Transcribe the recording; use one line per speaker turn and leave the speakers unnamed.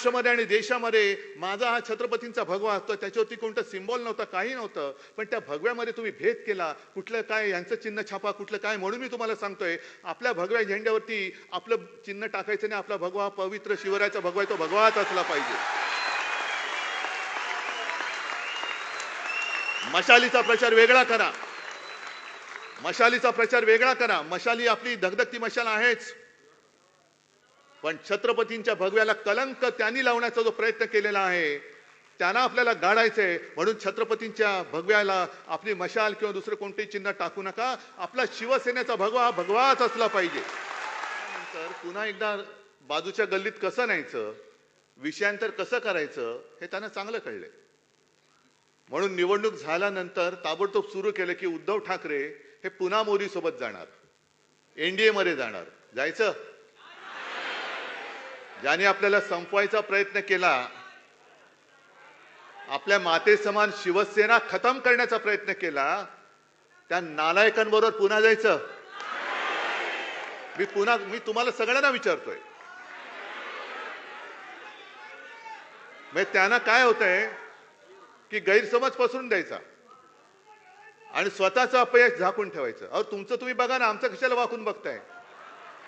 महाराष्ट्रामध्ये आणि देशामध्ये माझा हा छत्रपतींचा भगवा असतो त्याच्यावरती कोणतं सिम्बॉल नव्हतं काही नव्हतं. पण त्या भगव्यामध्ये तुम्ही भेद केला कुठलं काय यांचं चिन्ह छापा कुठलं काय म्हणून मी तुम्हाला सांगतोय आपल्या भगव्या झेंड्यावरती आपलं चिन्ह टाकायचं नाही आपला भगवा पवित्र शिवरायाचा भगवा तो भगवाच असला पाहिजे. मशालीचा प्रचार वेगळा करा. मशालीचा प्रचार वेगळा करा. मशाली आपली धगधगती मशाल आहेच. पण छत्रपतींच्या भगव्याला कलंक त्यांनी लावण्याचा जो प्रयत्न केलेला आहे त्यांना आपल्याला गाडायचंय म्हणून छत्रपतींच्या भगव्याला आपली मशाल किंवा दुसरं कोणते चिन्ह टाकू नका. आपला शिवसेनेचा भगवा हा भगवाच असला पाहिजे. तर पुन्हा एकदा बाजूच्या गल्लीत कसं न्यायचं? विषयांतर कसं करायचं? हे त्यांना चांगलं कळलंय. म्हणून निवडणूक झाल्यानंतर ताबडतोब सुरू केलं की उद्धव ठाकरे हे पुन्हा मोदी सोबत जाणार एनडीए मध्ये जाणार. जायचं? ज्याने आपल्याला संपवायचा प्रयत्न केला आपल्या माते समान शिवसेना खतम करण्याचा प्रयत्न केला त्या नालायकांबरोबर पुन्हा जायचं. मी पुन्हा मी तुम्हाला सगळ्यांना विचारतोय. मग त्यांना काय होतंय की गैरसमज पसरून द्यायचा. आणि स्वतःचं अपयश झाकून ठेवायचं. अहो तुमचं तुम्ही बघा ना आमचं कशाला वाकून बघताय?